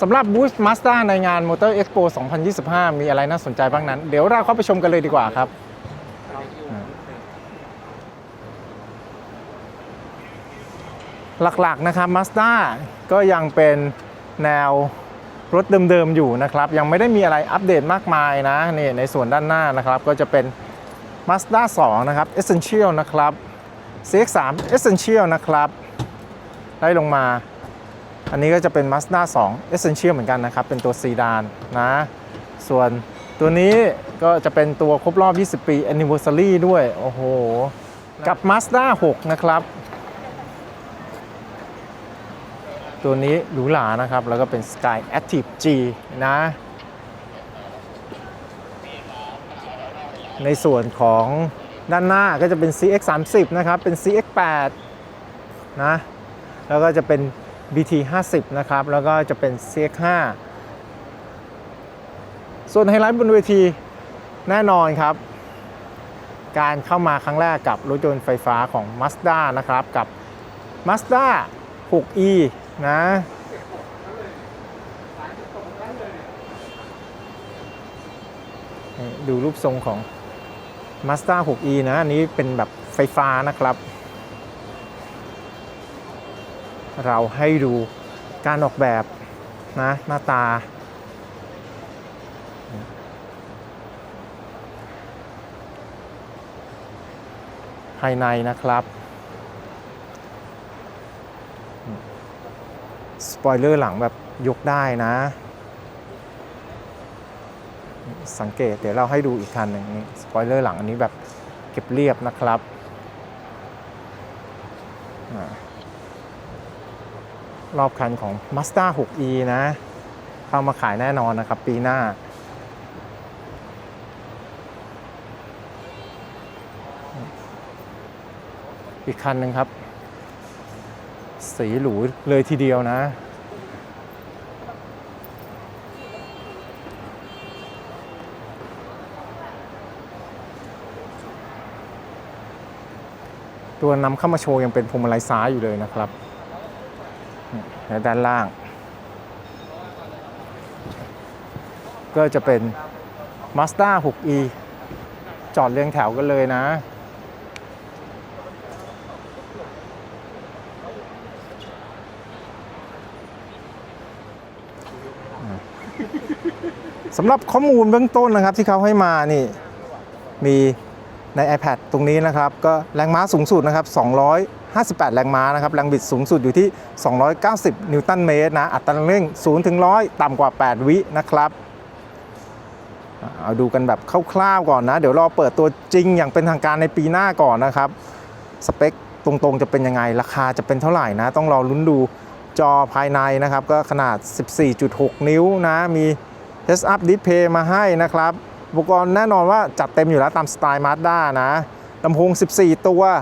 สำหรับบูธมาสด้าในงาน Motor Expo 2025 มีอะไรน่าสนใจบ้างนั้น เดี๋ยวเราเข้าไปชมกันเลยดีกว่าครับหลักๆนะครับ Mazda ก็ยังเป็นแนวรถเดิมๆอยู่นะครับ ยังไม่ได้มีอะไรอัปเดตมากมายนะนี่ในส่วนด้านหน้านะครับ ก็จะเป็น Mazda 2 นะครับ Essential นะครับ CX3 Essential นะครับไล่ลงมา อันนี้ก็จะเป็น Mazda 2 Essential เหมือนกันนะครับ เป็นตัวซีดานนะ ส่วนตัวนี้ก็จะเป็นตัวครบรอบ 20 ปี Anniversary ด้วย โอ้โห กับ Mazda 6 นะครับ ตัวนี้หรูหรานะครับ แล้วก็เป็น Sky Active G นะ ในส่วนของด้านหน้าก็จะเป็น CX 3 0นะครับ เป็น CX 8นะ แล้วก็จะเป็น BT 50นะครับ แล้วก็จะเป็น CX 5ส่วนไฮไลท์บนเวทีแน่นอนครับ การเข้ามาครั้งแรกกับรถยนต์ไฟฟ้าของ Mazda นะครับ กับ Mazda 6e นะดูรูปทรงของ Mazda 6e นะ อันนี้เป็นแบบไฟฟ้านะครับ เราให้ดูการออกแบบนะหน้าตา ภายในนะครับสปอยเลอร์หลังแบบยกได้นะ สังเกตเดี๋ยวเราให้ดูอีกคันหนึ่งสปอยเลอร์หลังอันนี้แบบเก็บเรียบนะครับอา รอบคันของ Mazda 6e นะ เข้ามาขายแน่นอนนะครับ ปีหน้า อีกคันหนึ่งครับ สีหรูเลยทีเดียวนะตัวนำเข้ามาโชว์ยังเป็นพวงมาลัยซ้ายอยู่เลยนะครับ และด้านล่าง ก็จะเป็น Mazda 6e จอดเรียงแถวกันเลยนะ สำหรับข้อมูลเบื้องต้นนะครับที่เขาให้มานี่ มีใน iPad ตรงนี้นะครับ ก็แรงม้าสูงสุดนะครับ 200 58 แรงม้านะครับ แรงบิดสูงสุดอยู่ที่ 290 นิวตันเมตรนะ อัตราเร่ง 0 ถึง 100 ต่ำกว่า 8 วินะครับ เอาดูกันแบบคร่าวๆก่อนนะ เดี๋ยวรอเปิดตัวจริงอย่างเป็นทางการในปีหน้าก่อนนะครับ สเปคตรงๆจะเป็นยังไง ราคาจะเป็นเท่าไหร่นะ ต้องรอลุ้นดูจอภายในนะครับ ก็ขนาด 14.6 นิ้วนะ มี Heads Up Display มาให้นะครับ อุปกรณ์แน่นอนว่าจัดเต็มอยู่แล้วตามสไตล์ Mazda นะลำโพง 14 ตัวอ่า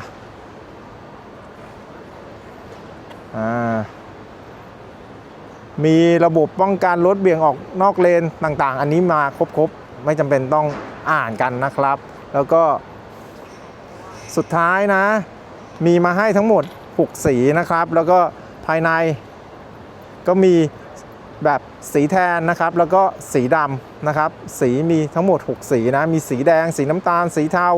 มีระบบป้องกันรถเบี่ยงออกนอกเลนต่างๆ อันนี้มาครบๆ ไม่จำเป็นต้องอ่านกันนะครับ แล้วก็สุดท้ายนะ มีมาให้ทั้งหมด 6 สีนะครับ แล้วก็ภายในก็มีแบบสีแทนนะครับ แล้วก็สีดำนะครับ สีมีทั้งหมด 6 สีนะ มีสีแดง สีน้ำตาล สีเทา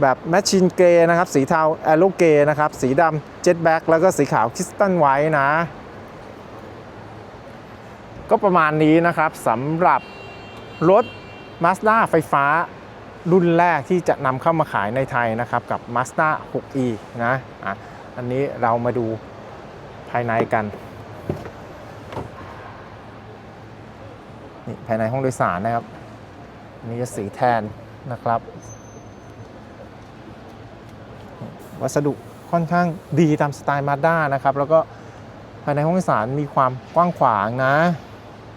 แบบแมชชีนเกรนะครับ สีเทาแอโรเกนะครับ สีดำเจ็ตแบ็กแล้วก็สีขาวคริสตัลไวท์นะ ก็ประมาณนี้นะครับสำหรับรถ Mazda ไฟฟ้ารุ่นแรกที่จะนำเข้ามาขายในไทยนะครับ กับ Mazda 6e นะอะอันนี้เรามาดูภายในกันนี่ภายในห้องโดยสารนะครับนี่จะสีแทนนะครับ วัสดุค่อนข้างดีตามสไตล์มาด้านะครับ แล้วก็ภายในห้องโดยสารมีความกว้างขวางนะ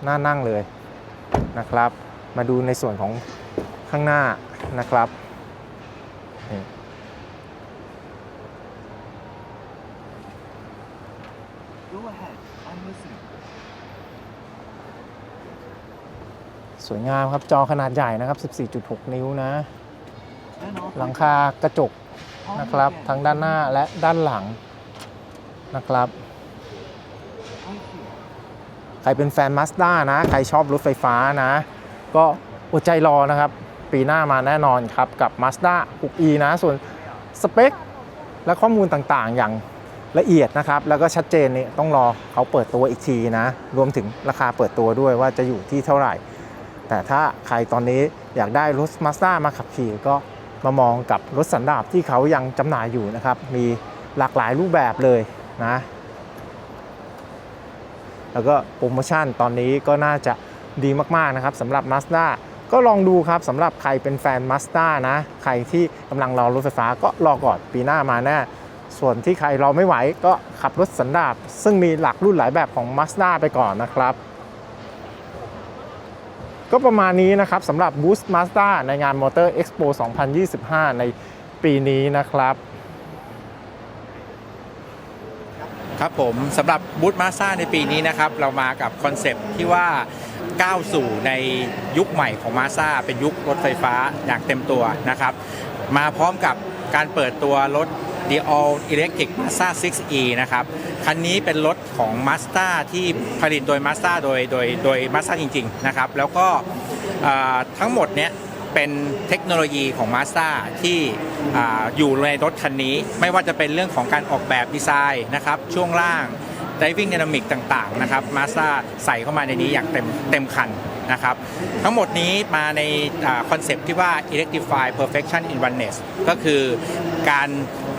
น่านั่งเลยนะครับ มาดูในส่วนของข้างหน้านะครับสวยงามครับจอขนาดใหญ่นะครับ 14.6 นิ้วนะ หลังคากระจก นะครับ again. ทั้งด้านหน้าและด้านหลังนะครับ Right here. ใครเป็นแฟน Mazda นะ ใครชอบรถไฟฟ้านะ ก็อดใจรอนะครับ ปีหน้ามาแน่นอนครับ กับ Mazda 6e นะ ส่วนสเปค และข้อมูลต่างๆ อย่างละเอียดนะครับ แล้วก็ชัดเจนนี่ต้องรอเขาเปิดตัวอีกทีนะ รวมถึงราคาเปิดตัวด้วยว่าจะอยู่ที่เท่าไหร่ แต่ถ้าใครตอนนี้อยากได้รถ Mazda มาขับขี่ก็ มามองกับรถสันดาปที่เขายังจำหน่ายอยู่นะครับ มีหลากหลายรูปแบบเลยนะ แล้วก็โปรโมชั่นตอนนี้ก็น่าจะดีมากๆนะครับสำหรับ Mazda ก็ลองดูครับสำหรับใครเป็นแฟน Mazda นะ ใครที่กำลังรอรถไฟฟ้าก็รอก่อนปีหน้ามาแน่ส่วนที่ใครรอไม่ไหวก็ขับรถสันดาปซึ่งมีหลักรุ่นหลายแบบของ Mazda ไปก่อนนะครับ ก็ประมาณนี้นะครับสำหรับ Boost Mazda ในงาน Motor Expo 2025 ในปีนี้นะครับครับผมสำหรับบูธมาซ่าในปีนี้นะครับ เรามากับคอนเซปต์ที่ว่าก้าวสู่ในยุคใหม่ของมาซ่าเป็นยุครถไฟฟ้าอย่างเต็มตัวนะครับ มาพร้อมกับการเปิดตัวรถ The All Electric Mazda 6e นะครับ คันนี้เป็นรถของ Mazda ที่ผลิตโดย Mazda โดยโดยโดย Mazda จริง ๆ นะครับ แล้วก็ทั้งหมดเนี้ยเป็นเทคโนโลยีของ Mazda ที่ออยู่ในรถคันนี้ ไม่ว่าจะเป็นเรื่องของการออกแบบดีไซน์นะครับ ช่วงล่าง driving dynamic ต่าง ๆ นะครับ Mazda ใส่เข้ามาในนี้อย่างเต็มเต็มคัน นะครับ ทั้งหมดนี้มาในคอนเซปต์ที่ว่า electrify perfection in oneness ก็คือการ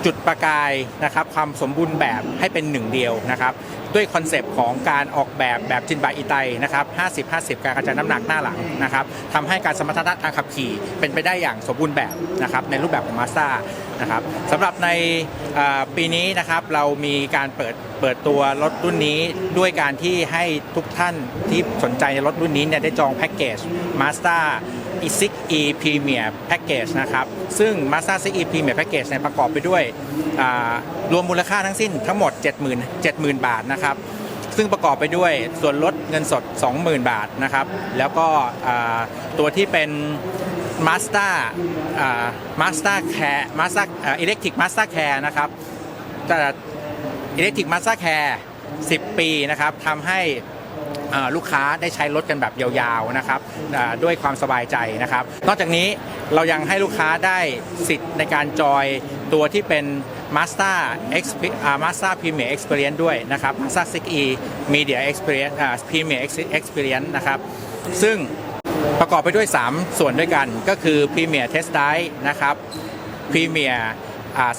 จุดประกายนะครับความสมบูรณ์แบบให้เป็นหนึ่งเดียวนะครับด้วยคอนเซปต์ของการออกแบบแบบจินบาอีไตนะครับ 50-50 การกระจายน้ำหนักหน้าหลังนะครับทำให้การสมรรถนะทางขับขี่เป็นไปได้อย่างสมบูรณ์แบบนะครับในรูปแบบของมาส d a นะครับสำหรับในปีนี้นะครับเรามีการเปิดเปิดตัวรถรุ่นนี้ด้วยการที่ให้ทุกท่านที่สนใจในรถรุ่นนี้เนี่ยได้จองแพ็กเกจ Mazda E6e Premier Package นะครับ ซึ่ง Mazda 6e Premier Package เนี่ยประกอบไปด้วยรวมมูลค่าทั้งสิ้นทั้งหมด 70,000 70,000 บาทนะครับ ซึ่งประกอบไปด้วยส่วนลดเงินสด 20,000 บาทนะครับ แล้วก็ตัวที่เป็น Mazda อ่า Mazda Care Mazda อ่า Electric Mazda Care นะครับจะ Electric Mazda Care 10 ปีนะครับทำให้ลูกค้าได้ใช้รถกันแบบยาวๆนะครับด้วยความสบายใจนะครับ นอกจากนี้เรายังให้ลูกค้าได้สิทธิ์ในการจอยตัวที่เป็น Mazda Exp- อ่า Mazda Premier Experience ด้วยนะครับ Mazda 6e Media Experience Premier Experience นะครับ ซึ่ง ประกอบไปด้วย 3 ส่วนด้วยกันก็คือ Premier Test Drive นะครับ Premier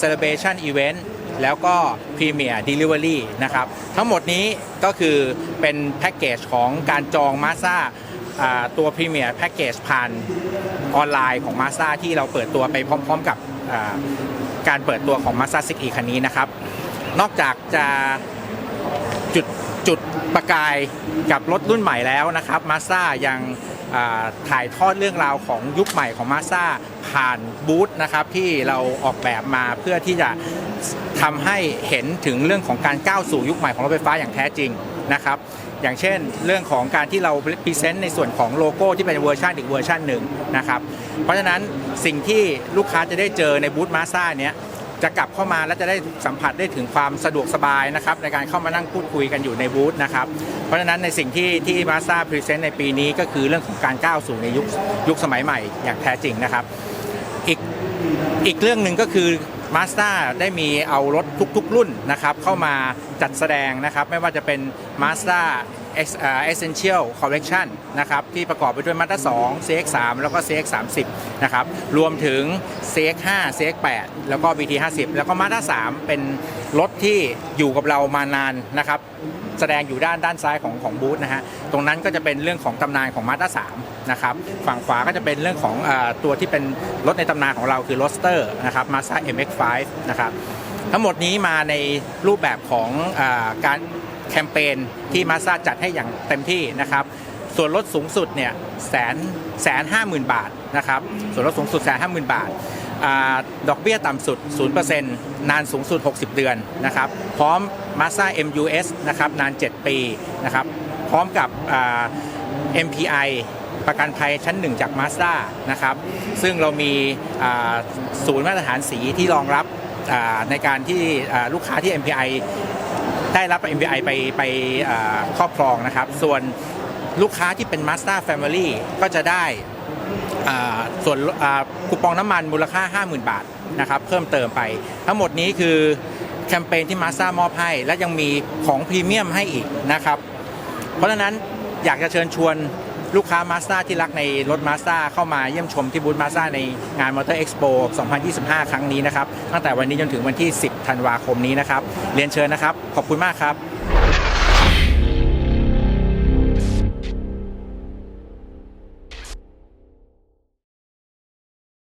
Celebration Event แล้วก็ Premier Delivery นะครับ ทั้งหมดนี้ก็คือเป็นแพ็กเกจของการจอง Mazda อ่าตัว Premier Package ผ่านออนไลน์ของ Mazda ที่เราเปิดตัวไปพร้อมๆกับการเปิดตัวของ Mazda 6e คันนี้นะครับ นอกจากจะ ประกายกับรถรุ่นใหม่แล้วนะครับมาซ่ายังถ่ายทอดเรื่องราวของยุคใหม่ของมาซ่าผ่านบูธนะครับที่เราออกแบบมาเพื่อที่จะทำให้เห็นถึงเรื่องของการก้าวสู่ยุคใหม่ของรถไฟฟ้าอย่างแท้จริงนะครับอย่างเช่น เรื่องของการที่เราพรีเซนต์ในส่วนของโลโก้ที่เป็นเวอร์ชันอีกเวอร์ชันหนึ่งนะครับเพราะฉะนั้นสิ่งที่ลูกค้าจะได้เจอในบูธมาซ่าเนี้ย จะกลับเข้ามาแล้วจะได้สัมผัสได้ถึงความสะดวกสบายนะครับในการเข้ามานั่งพูดคุยกันอยู่ในบูธนะครับ เพราะฉะนั้นในสิ่งที่ที่มาซาพรีเซนต์ในปีนี้ก็คือเรื่องของการก้าวสู่ในยุคยุคสมัยใหม่อย่างแท้จริงนะครับ อีกอีกเรื่องหนึ่งก็คือ Mazda ได้มีเอารถทุกๆรุ่นนะครับเข้ามาจัดแสดงนะครับไม่ว่าจะเป็น Mazda Ex- อ่า Essential Collection นะครับที่ประกอบไปด้วย Mazda 2 CX3 แล้วก็ CX30 นะครับรวมถึง CX5 CX8 แล้วก็ BT50 แล้วก็ Mazda 3 เป็นรถที่อยู่กับเรามานานนะครับแสดงอยู่ด้านด้านซ้ายของของบูธนะฮะ ตรงนั้นก็จะเป็นเรื่องของตำนานของมาด้า3นะครับ ฝั่งขวาก็จะเป็นเรื่องของอตัวที่เป็นรถในตำนานของเราคือ r o s t e r นะครับ Mazda MX-5 นะครับ ทั้งหมดนี้มาในรูปแบบของอการ แคมเปญที่ Mazda จัดให้อย่างเต็มที่นะครับ ส่วนลดสูงสุดเนี่ยแสนแสนห้าหมื่นบาทนะครับ ส่วนลดสูงสุดแสนห้าหมื่นบาทอดอกเบี้ยต่ำสุด 0%นานสูงสุด 60 เดือนนะครับ พร้อม Mazda MUS นะครับ นาน 7 ปีนะครับ พร้อมกับอ่า MPI ประกันภัยชั้น1จาก Mazda นะครับ ซึ่งเรามีศูนย์มาตรฐานสีที่รองรับในการที่ลูกค้าที่ MPI ได้รับ MVI ไปไปครอบครองนะครับ ส่วนลูกค้าที่เป็น Master Family ก็จะได้ส่วนคูปองน้ำมันมูลค่า 50,000 บาทนะครับเพิ่มเติมไป ทั้งหมดนี้คือแคมเปญที่ Mazda มอบให้ และยังมีของพรีเมียมให้อีกนะครับ เพราะฉะนั้นอยากจะเชิญชวน ลูกค้ามาสด้าที่รักในรถมาสด้าเข้ามาเยี่ยมชมที่บูธมาสด้าในงานมอเตอร์เอ็กซ์โป2025 ครั้งนี้นะครับ ตั้งแต่วันนี้จนถึงวันที่ 10 ธันวาคมนี้นะครับ เรียนเชิญนะครับ ขอบคุณมากครับ